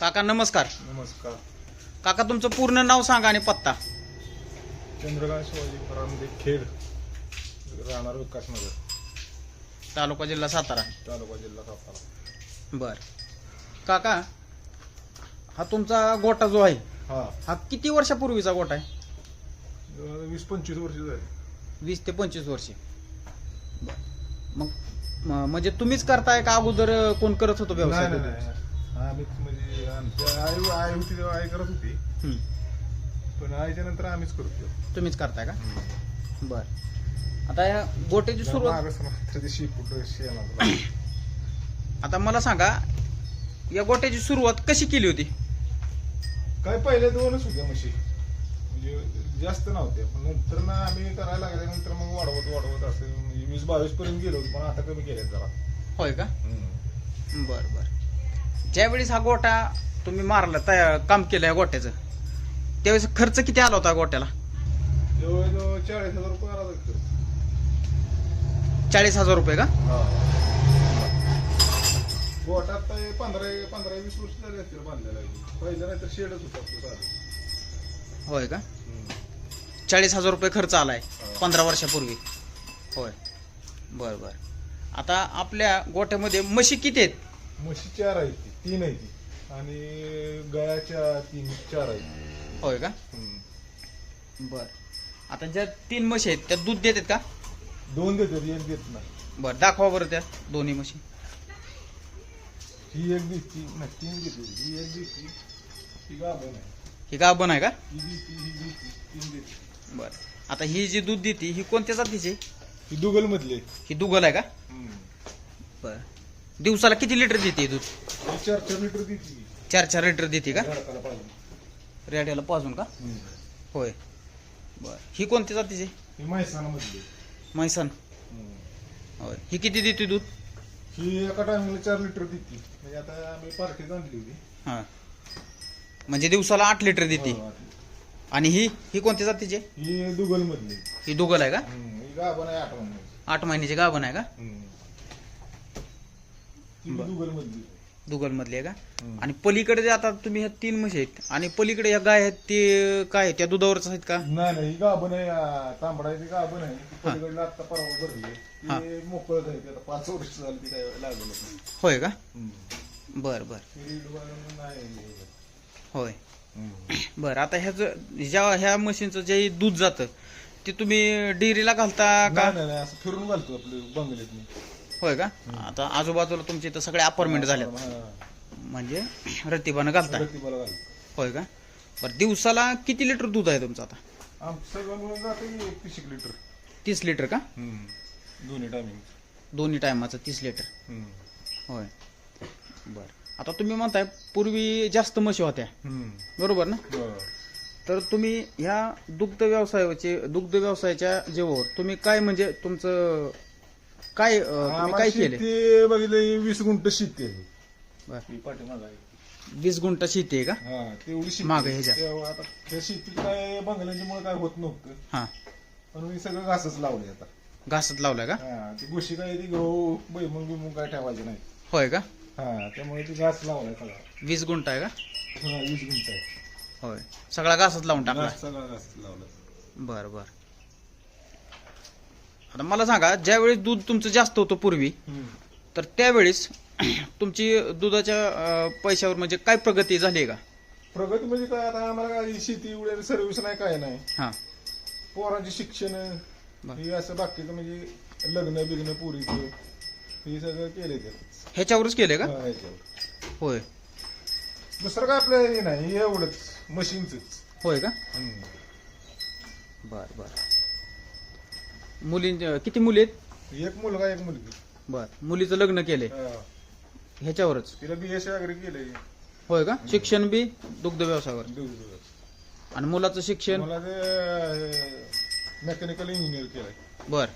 काका नमस्कार. नमस्कार. काका तुमचं पूर्ण नाव सांगा आणि पत्ता. चंद्रकांत शिवाजी फरामदे खेड राहणार विकासनगर तालुका जिल्हा सातारा. तालुका जिल्हा सातारा. बर. काका हा तुमचा गोटा जो आहे हा. हा किती वर्षापूर्वीचा गोटा आहे? वीस पंचवीस वर्ष झाली. वीस ते पंचवीस वर्षे. बर. मग म- म्हणजे तुम्हीच करताय का अगोदर कोण करत होतो नाही व्यवसाय? नाही, नाही. आम्हीच म्हणजे आमच्या आई आई होती तेव्हा आई करत होती. पण आईच्या नंतर आम्हीच करतो तुम्हीच करताय का? बर. आता या गोट्याची सुरुवात मागं ते शिपूट आता मला सांगा या गोट्याची सुरुवात कशी केली होती? काय पहिले दोनच होत्या म्हशी. म्हणजे जास्त नव्हत्या पण नंतर ना आम्ही करायला लागल्यानंतर मग वाढवत वाढवत असं म्हणजे वीस बावीस पर्यंत गेलो होतो पण आता कमी केले जरा. होय का. बर बर. ज्यावेळेस हा गोटा तुम्ही मारला तयार काम केलं या गोट्याचं त्यावेळेस खर्च किती आला होता गोट्याला? जवळजवळ चाळीस हजार रुपये आला. चाळीस हजार रुपये का गोटात पंधरा पंधरा वीस वर्ष झाले असतील बांधलेला आहे. पहिलं नाही तर शेडच होता आपलं साधं. होय का? चाळीस हजार रुपये खर्च आलाय पंधरा वर्षापूर्वी. होय. बर बर. आता आपल्या गोट्यामध्ये म्हशी किती आहेत? म्हशी चार आहेत ती तीन आहे ती. आणि गायाच्या तीन चार आहेत होय का? हम्म. बर. आता ज्या तीन म्हशी आहेत त्या दूध देतात का? दोन देतात एक देत नाही. बर दाखवा बरं त्या दोन्ही म्हशी. ही एक देते नाही तीन देते ही एक देते ही गाभण आहे. ही गाभण आहे का? ही देते ही देते तीन देते. बर. आता ही जी दूध देते ही कोणत्या जातीची? आहे? ही दुगल मधली ही दुगल आहे का? बर. दिवसाला किती लिटर देते दूध? चार चार लिटर देते. चार चार लिटर देते का? पाहिजे. रेड्याला पाजून का? होय. बर. ही कोणत्या जातीची? ही म्हैसन. होय. ही किती देते दूध? ही एका टायमिंगला चार लिटर देते. म्हणजे आता आम्ही आणली होती. हां. म्हणजे दिवसाला आठ लिटर देते. हो, आणि ही ही कोणत्या जातीची? ही दुगल मधली ही दुगल आहे का? ही गाभण आहे आठ महिन्याची. आठ महिन्याची गाभण आहे का? ती बरं. दुगल मधली दुगल मधली आहे का. आणि पलीकडे जे आता तुम्ही ह्या तीन म्हशी आहेत आणि पलीकडे या गाय आहेत ते काय त्या दुधावरच आहेत का? नाही नाही गाभण आहे ती गाभण आहे. ती पलीकडला आता परवा भरली. ते मोकळत आहे पाच वर्ष झाली ती काय लागलं. होय का. बर बर. होय. बर आता ह्याचं ज्या ह्या म्हशींचं जे दूध जातं ते तुम्ही डेअरीला घालता का? नाही, असं फिरून घालतो आपले बंगल्यात होय का? आता आजूबाजूला तुमच्या इथं सगळे अपार्टमेंट झाल्यात म्हणजे रतिबानं घालताय. घालतो होय का? बरं दिवसाला किती लिटर दूध आहे तुमचं आता? आमचं सगळं मिळून जातं की एकतीस एक लिटर. तीस लिटर का? दोन्ही टायमिंग दोन्ही टायमाचं तीस लिटर. होय. बर. आता तुम्ही म्हणताय पूर्वी जास्त म्हशी होत्या. बरोबर ना? तर तुम्ही ह्या दुग्ध व्यवसायाचे दुग्ध व्यवसायाच्या जेव्हावर तुम्ही काय म्हणजे तुमचं काय अं, तुम्ही काय केले शेती बघितलं वीस गुंठ शेती आहे. वीस गुंठ शेती आहे का? हा तेवढी शेती मागं आहे. ह्याच्या. तेव्हा आता त्या शेतीत काय बंगल्यांच्या मुळे काय होत नव्हतं. हा. पण मी सगळं घासच लावले आता. घासत लावलाय का? हा ती गोशी काय ती गहू बैमूग बिमूग काय ठेवायचे नाही. होय का? हा त्यामुळे ती घास लावलाय सगळा. वीस गुंठ आहे का? हा, वीस गुंठ आहे. होय. सगळा घासच लावून टाकला घास सगळा घास लावला बर बर. आता मला सांगा ज्यावेळेस दूध तुमचं जास्त होतं पूर्वी तर त्यावेळेस तुमची दुधाच्या अं, पैशावर म्हणजे काय प्रगती झाली आहे का? प्रगती म्हणजे काय आता आम्हाला काय शेती एवढ्या सर्व्हिस नाही काय नाही. हा. पोरांचे शिक्षण बर. हे असं बाकीचं म्हणजे लग्न बिग्न पुरीचं हे सगळं केले ते. ह्याच्यावरच केले का? हा, याच्यावर. होय. दुसरं काय आपलं हे नाही हे एवढंच मशीनच होय का? बर बर. मुली किती मुली आहेत? एक मुलगा एक मुलगी. बर. मुलीचं लग्न केले हा. ह्याच्यावरच? तिला बी एस वगैरे केलंय. होय का? शिक्षण बी दुग्ध व्यवसायावर. दिवस आणि मुलाचं शिक्षण? मला ते मेकॅनिकल इंजिनियर केलंय. बर.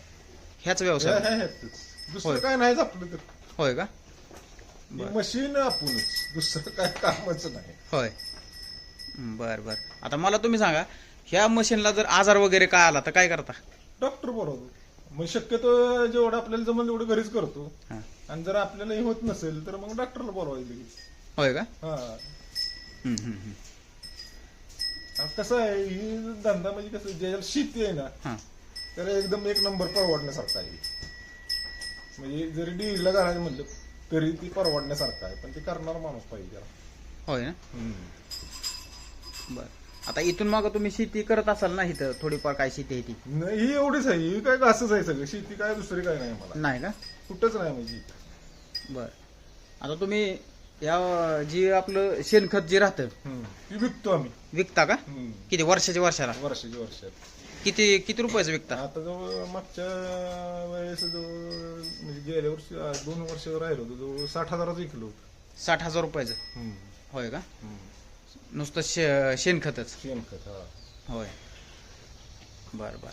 ह्याच हे- व्यवसाय. दुसरं. काय नाहीच आपलं तर. होय का? बर. मशीन आपणच दुसरं काय कामच नाही. होय. बर बर. आता मला तुम्ही सांगा ह्या मशीनला जर आजार वगैरे काय आला तर काय करता? डॉक्टर बरोबर. मग शक्यतो जेवढं आपल्याला जमल तेवढं घरीच करतो. हा. आणि जर आपल्याला हे होत नसेल तर मग डॉक्टरला बोलवायचं लगेच. होय का? हा. हम्म, हम्म, हम्म. आणि कसं आहे ही धंदा म्हणजे कसं ज्याला शेती आहे ना हा. त्याला एकदम एक नंबर परवडण्यासारखा आहे. म्हणजे जरी डीला घालायचं म्हणलं तरी ती परवडण्यासारखं आहे. पण ते करणारा माणूस पाहिजे त्याला. होय ना? बर. आता इथून मागं तुम्ही शेती करत असाल ना इथं थोडीफार काय शेती आहे ती? नाही ही एवढीच आहे. ही काय असंच आहे सगळं. शेती काय दुसरी काय नाही मला. नाही का? कुठंच नाही म्हणजे. बर. आता तुम्ही या जी आपलं शेणखत जे राहतं हम्म. ती विकतो आम्ही. विकता का? हम्म. किती? वर्षाच्या वर्षाला? वर्षाची वर्षात. किती किती रुपयाचं विकता? आता जवळ मागच्या वेळेस जवळ म्हणजे गेल्या वर्षी आ, दोन वर्ष राहिलो होतो. जवळ साठ हजाराचं विकलो होतं. साठ हजार रुपयाचं. हम्म. होय का? हम्म. नुसतं शे शेणखतच. शेणखत हा. होय. बर बर.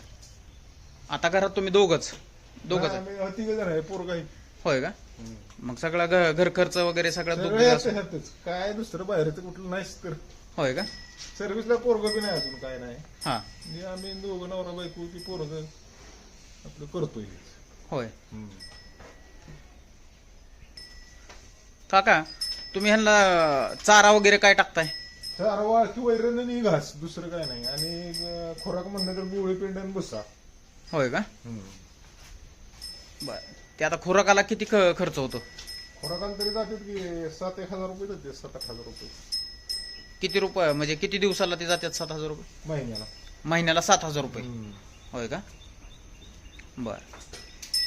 आता घरात तुम्ही दोघच. दोघच आहे. आम्ही तिघ जण आहे पोरगा आहे. होय का? हम्म. मग सगळा घ- घर खर्च वगैरे सगळा दुग्ध सगळे व्यवसाय- ह्यात- ह्यातच. काय दुसरं बाहेरचं कुठलं नाहीच तर. होय का? सर्व्हिसला पोरग बी नाही अजून काय नाही. हा. म्हणजे आम्ही दोघं नवरा बायको ती पोरग आपलं करतोय. होय. हम्म. काका तुम्ही ह्यांना चारा वगैरे काय टाकताय? चार वाळकी वैरण आणि घास दुसरं काय नाही. आणि अं, खुराक म्हणलं तर गोळी पेंड आणि भुसा. होय का? हम्म. बर. ते आता खुराकाला किती ख- खर्च होतो? खुराकाला तरी जातात की सात एक हजार रुपये जाते सात आठ हजार रुपये. किती रुपये? म्हणजे किती दिवसाला ते जातात सात हजार रुपये? महिन्याला. महिन्याला सात हजार रुपये. हम्म. होय का? बर.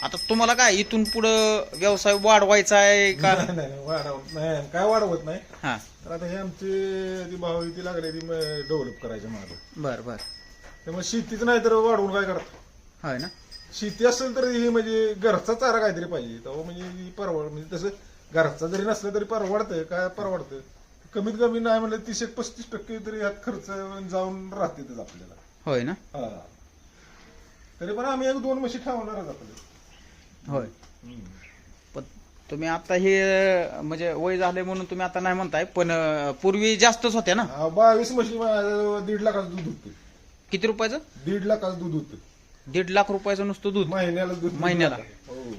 आता तुम्हाला काय इथून पुढं व्यवसाय वाढवायचा आहे का? नाही नाही नाही, वाढवत नाही काय वाढवत नाही. हा. तर आता हे आमची ती भाऊ ती लागली ती डेव्हलप करायची मागं. बर बर. त्यामुळे शेतीच नाही तर वाढवून काय करत होय ना? शेती असेल तर ही म्हणजे घरचा चारा काहीतरी पाहिजे. तेव्हा म्हणजे ही परवड म्हणजे तसं घरचा जरी नसलं तरी परवडतंय. काय परवडतं कमीत कमी नाही म्हणलं तीस एक पस्तीस टक्के तरी ह्यात खर्च जाऊन राहतेच आपल्याला. होय ना? हा. तरी पण आम्ही एक दोन म्हशी ठेवणारच आपले होय. पण तुम्ही आता हे म्हणजे वय झाले म्हणून तुम्ही आता नाही म्हणताय पण पूर्वी जास्तच होत्या ना? बावीस म्हशी माझं दीड लाखाचं दूध होतं. किती रुपयाचं? दीड लाखाचं दूध होतं. दीड लाख रुपयाचं नुसतं दूध? महिन्याला दूध महिन्याला? हो.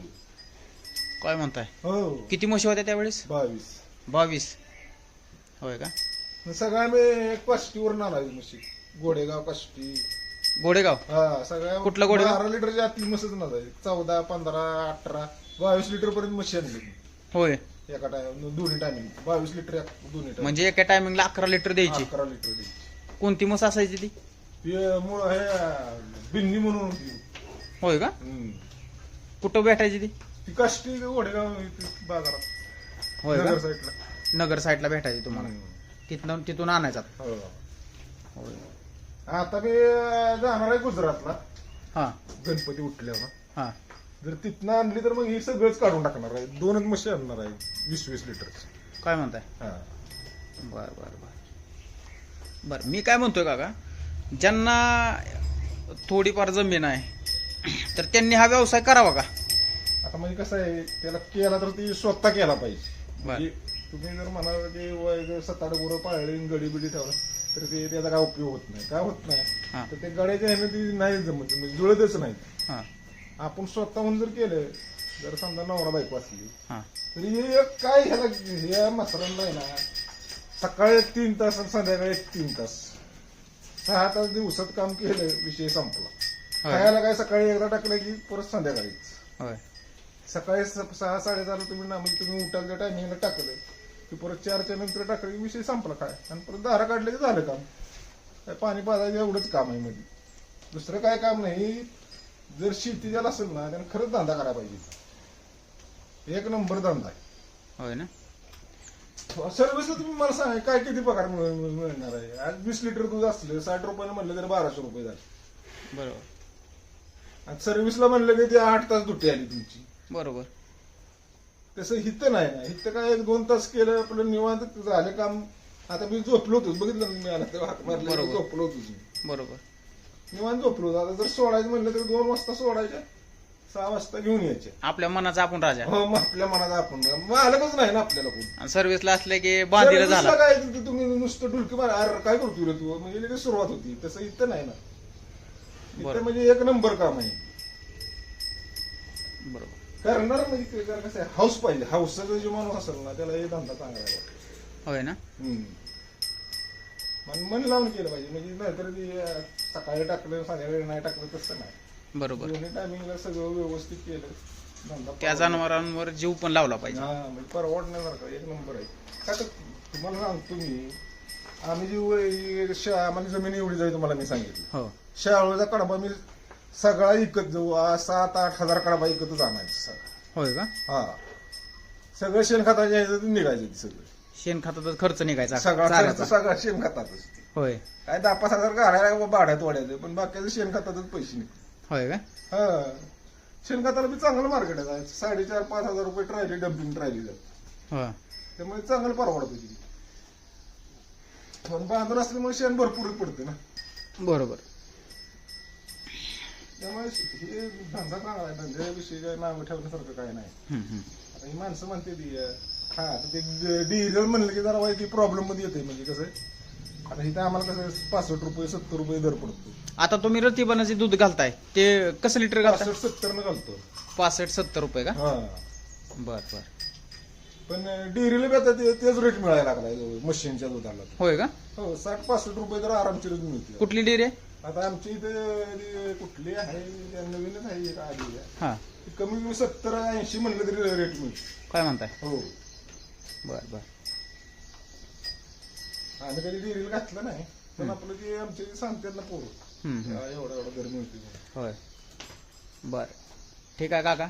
काय म्हणताय? हो. किती म्हशी होत्या त्यावेळेस? बावीस. बावीस. होय का? सगळ्या मी काष्टीवरून आणायची म्हशी. गोडेगाव काष्टी गोडेगाव हा सगळ्या कुठलं गोडेगाव? बारा लिटरच्या आतली म्हसच नसायची चौदा पंधरा अठरा बावीस लिटर पर्यंत म्हशी आणली होय. एका टाइम दोन्ही टायमिंग बावीस लिटर एक- दोन्ही टाइम म्हणजे एका टायमिंगला अकरा लिटर द्यायची. अकरा लिटर द्यायची. कोणती म्हस असायची ती? मुळ हे बिन्नी म्हणून होती. होय का? हम्म. कुठं भेटायची ती? ती काष्टी गोडेगाव इथे बाजारात. होय नगर साईडला नगर साईडला भेटायची तुम्हाला. हम्म. तिथनं तिथून आणायचा हो. होय. आता मी जाणार आहे गुजरातला. हा. गणपती उठल्यावर. हा. जर तिथनं आणली तर मग ही सगळंच काढून टाकणार आहे. दोनच म्हशी आणणार आहे वीस वीस लिटर काय म्हणताय? हा. बर बर बर. बर मी काय म्हणतोय काका ज्यांना थोडीफार जमीन आहे तर त्यांनी हा व्यवसाय करावा का? आता म्हणजे कसं आहे त्याला केला तर ती स्वतः केला पाहिजे. बर. म्हणजे तुम्ही जर म्हणाल की वय जर सात आठ गुरं पाळली गडी बिडी ठेवलं तर ते त्याचा काय उपयोग होत नाही. काय होत नाही? हा. तर ते गड्याच्या ह्यानं ती नाही जमत. म्हणजे जुळतच नाही. हा. आपण स्वतःहून जर केलं जर समजा नवरा बायको असली हा. तरी हे काय ह्याला या मसरांना आहे ना सकाळी तीन तास आणि संध्याकाळी तीन तास. सहा तास दिवसात काम केलं विषय संपला. खायला काय सकाळी एकदा टाकलं की परत संध्याकाळीच. सकाळी सहा साडेसहाला तुम्ही ना म्हणजे तुम्ही उठायच्या टायमिंगला टाकलं की परत चारच्या नंतर टाकलं की विषय संपला काय? आणि परत दारा काढले की झालं काम. काय पाणी पाजायचं एवढंच काम आहे मध्ये. दुसरं काय काम नाही. जर शेती ज्याला असेल ना त्यानं खरंच धंदा करायला पाहिजे. एक नंबर धंदा आहे. होय ना? सर्व्हिसला तुम्ही मला सांगा काय किती पगार मिळ- मिळ- मिळणार आहे? आज वीस लिटर दूध असलं साठ रुपयानं म्हणलं तरी बाराशे रुपये झाले. बरोबर. आणि सर्व्हिसला म्हणलं की ती आठ तास दुटी आली तुमची. बरोबर. तसं हिथं नाही ना. हिथं काय एक दोन तास केलं आपलं निवांत झालं काम. आता मी झोपलो होतो. बघितलं ना मी आला तेव्हा हाक मारले बरोबर. झोपलो होतो मी. बरोबर. निवांत झोपलो होतो. आता जर सोडायचं म्हणलं तर दोन वाजता सोडायचे सहा वाजता घेऊन यायचे आपल्या मनाचा आपण राजा. हो मग आपल्या मनात आपण मालकच नाही ना आपल्याला कोण. आणि सर्व्हिसला असले की बांधीला झाला. काय तिथं तुम्ही नुसतं डुलकी मार अरे काय करतो रे तू? म्हणजे लगेच सुरुवात होती. तसं इथं नाही ना. इथं. म्हणजे एक नंबर काम आहे. बरोबर. करणार म्हणजे जरा कसं आहे हाऊस पाहिजे. हाऊसचा जो माणूस असेल ना त्याला हे धंदा चांगला आहे. होय ना? हम्म. मन मन लावून केलं पाहिजे. म्हणजे नाहीतर ती अं, सकाळी टाकलं संध्याकाळी नाही टाकलं तसं नाही. बरोबर. दोन्ही टायमिंगला सगळं व्यवस्थित केलं. धंदा त्या जनावरांवर जीव पण लावला पाहिजे. हा म्हणजे परवडण्यासारखं एक नंबर आहे. का तर तुम्हाला सांगतो मी आम्ही जी शा- आम्हाला जमीन एवढी जाईल तुम्हाला मी सांगितलं. हो. शाळेचा कडबा मी सगळा इकत जाऊ. आ, सात आठ हजार कडबा इकतच आणायचं सगळं. होय का? हा. सगळं शेणखताच्या ह्याच्यातून निघायचं ते सगळं. शेणखताचा खर्च निघायचा सगळा खर्च चाऱ्याचा. सगळा शेणखतातच ते. होय. काय दहा पाच हजार घालायला भाड्यात वाढायचं पण बाकीचं शेणखतातच पैसे निघतात. होय का? हा. शेणखताला बी चांगलं मार्केट आहे. साडेचार पाच हजार रुपये ट्रायली डम्पिंग ट्रायली जात हो त्यामुळे चांगलं परवडत होती पण बांधून असल्यामुळे शेण भरपूर पडते ना. बरोबर. त्यामुळे हे धंदा चांगला आहे धंद्याविषयी काय नाव ठेवण्यासारखं काय नाही हम्म. आता ही माणसं म्हणते ती अं, हा आता ते डिझेल म्हणलं की जरा वाईट प्रॉब्लेममध्ये येते म्हणजे कसं आता इथं आम्हाला कसं पासष्ट रुपये सत्तर रुपये दर पडतो आता तुम्ही रतिबानाचे दूध घालताय. ते कसं लिटर घालताय? पासष्ट सत्तर न घालतो पासष्ट सत्तर रुपये का? हा. बर बर. पण डेअरीला बी आता ते- तेच रेट मिळायला लागलाय मशीनच्या दुधाला. होय का? हो साठ पासष्ट रुपये तर आरामशीरच मिळते कुठली डेअरी आहे? आता आमच्या इथे कुठली आहे त्या नवीनच आहे एक आली आहे. हा. ती कमी कमी सत्तर ऐंशी म्हणलं तरी रेट मिळते काय म्हणताय? हो. बर बर. आम्ही कधी डेअरीला घातलं नाही पण आपलं ते आमचे सांगतात ना पोरं हम्म, हम्म. एवढा एवढा दर मिळते म्हणून. होय. बर. ठीक आहे काका.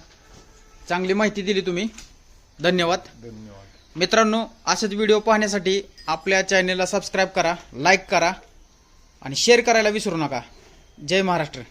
चांगली माहिती दिली तुम्ही. धन्यवाद. धन्यवाद. मित्रांनो असेच व्हिडिओ पाहण्यासाठी आपल्या चॅनेलला सबस्क्राईब करा लाईक करा. आणि शेअर करायला विसरू नका. जय महाराष्ट्र.